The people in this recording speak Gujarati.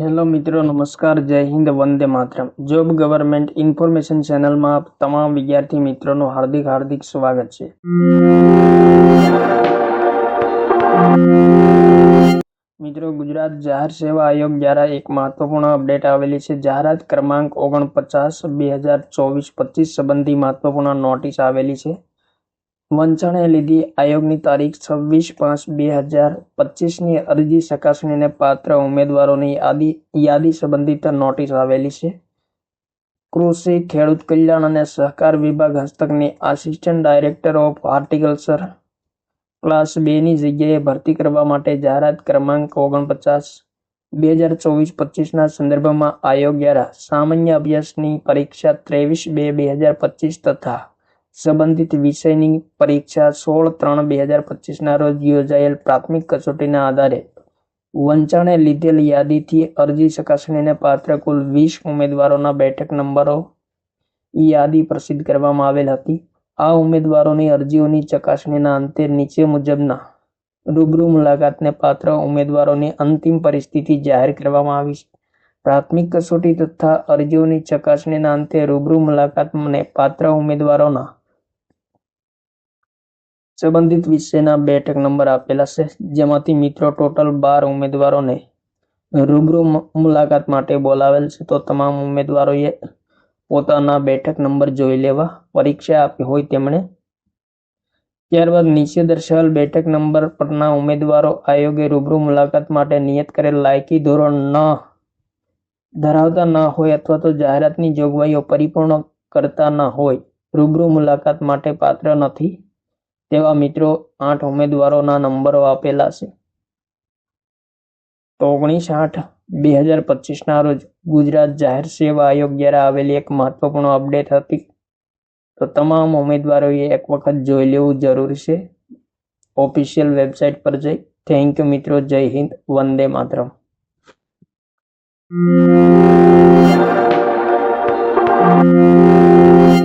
હેલો મિત્રો, નમસ્કાર, Jai Hind, Vande Mataram. Job government information ચેનલમાં તમામ વિદ્યાર્થી મિત્રોનું હાર્દિક હાર્દિક સ્વાગત છે. મિત્રો, ગુજરાત જાહેર સેવા આયોગ દ્વારા એક મહત્વપૂર્ણ અપડેટ આવેલી છે. જાહેરાત ક્રમાંક ઓગણપચાસ, બે હજાર ચોવીસ, પચીસ સંબંધી મહત્વપૂર્ણ નોટિસ આવેલી છે. વંચાણે લીધી આયોગની તારીખ છવ્વીસ પાંચ બે હજાર પચીસની અરજી ચકાસણીને પાત્ર ઉમેદવારોની યાદી યાદી સંબંધિત નોટિસ આવેલી છે. કૃષિ, ખેડૂત કલ્યાણ અને સહકાર વિભાગ હસ્તકની assistant director of horticulture class બેની જગ્યાએ ભરતી કરવા માટે જાહેરાત ક્રમાંક ઓગણપચાસ, બે હજાર ચોવીસ પચીસના સંદર્ભમાં આયોગ દ્વારા સામાન્ય અભ્યાસની પરીક્ષા ત્રેવીસ બે બે હજાર પચીસ તથા સંબંધિત વિષયની પરીક્ષા સોળ ત્રણ બે હજાર પચીસના રોજ યોજાયેલ પ્રાથમિક કસોટીના આધારે વંચાણે લીધેલ યાદીથી અરજી ચકાસણીને પાત્ર કુલ વીસ ઉમેદવારોના બેઠક નંબરો યાદી પ્રસિદ્ધ કરવામાં આવેલ હતી. આ ઉમેદવારોની અરજીઓની ચકાસણીના અંતે નીચે મુજબના રૂબરૂ મુલાકાતને પાત્ર ઉમેદવારોની અંતિમ પરિસ્થિતિ જાહેર કરવામાં આવી છે. પ્રાથમિક કસોટી તથા અરજીઓની ચકાસણીના અંતે રૂબરૂ મુલાકાતને પાત્ર ઉમેદવારોના સંબંધિત વિષયના બેઠક નંબર આપેલા છે, જેમાંથી મિત્રો ટોટલ બાર ઉમેદવારોને રૂબરૂ મુલાકાત માટે બોલાવેલ છે. તો તમામ ઉમેદવારોએ પોતાના બેઠક નંબર જોઈ લેવા. પરીક્ષા આપી હોય તેમણે. ત્યારબાદ નીચે દર્શાવેલ બેઠક નંબર પરના ઉમેદવારો આયોગે રૂબરૂ મુલાકાત માટે નિયત કરેલ લાયકી ધોરણ ન ધરાવતા ન હોય અથવા તો જાહેરાતની જોગવાઈઓ પરિપૂર્ણ કરતા ન હોય, રૂબરૂ મુલાકાત માટે પાત્ર નથી. તેવા મિત્રો આઠ ઉમેદવારોના નંબરો આપેલા છે. ઓગણીસ આઠ બે હજાર પચીસના રોજ ગુજરાત જાહેર સેવા આયોગ દ્વારા આવેલી એક મહત્વપૂર્ણ અપડેટ હતી. તો તમામ ઉમેદવારોએ એક વખત જોઈ લેવું જરૂરી છે. ઓફિશિયલ વેબસાઇટ પર જઈ. થેન્ક યુ મિત્રો. જય હિન્દ. વંદે માતરમ.